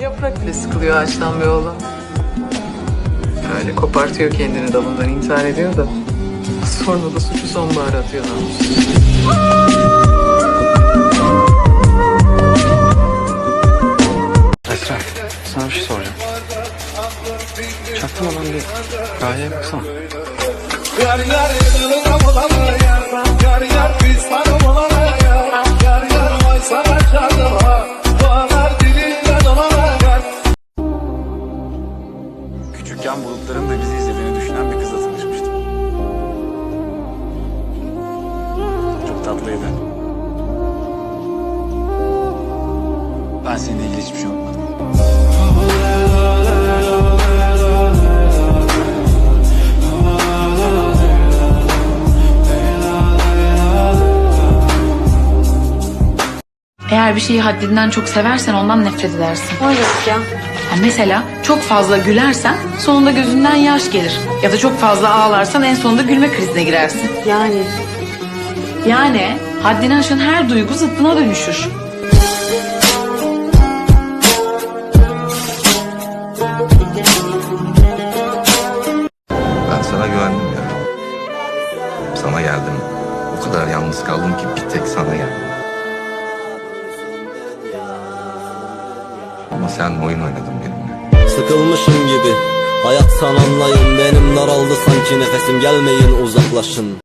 Yaprak bile sıkılıyor ağaçtan be oğlum. Öyle kopartıyor kendini dalından intihar ediyor da. Sonra da suçu sonbahara atıyor namussuz. Esra, sana bir şey soracağım. Çaktırmadan bir kahveye baksana. Küçükken bulutların da bizi izlediğini düşünen bir kızla tanışmıştım. Çok tatlıydı. Ben seninle ilgili hiçbir şey unutmadım. Eğer bir şeyi haddinden çok seversen ondan nefret edersin. Hayır ya. Ha mesela çok fazla gülersen sonunda gözünden yaş gelir. Ya da çok fazla ağlarsan en sonunda gülme krizine girersin. Yani Yani haddini aşan her duygu zıttına dönüşür. Ben sana güvendim ya. Sana geldim. O kadar yalnız kaldım ki bir tek sana geldim. Ama sen oyun oynadın benimle. Sıkılmışım gibi. Hayat anlayın. Benim daraldı sanki nefesim. Gelmeyin uzaklaşın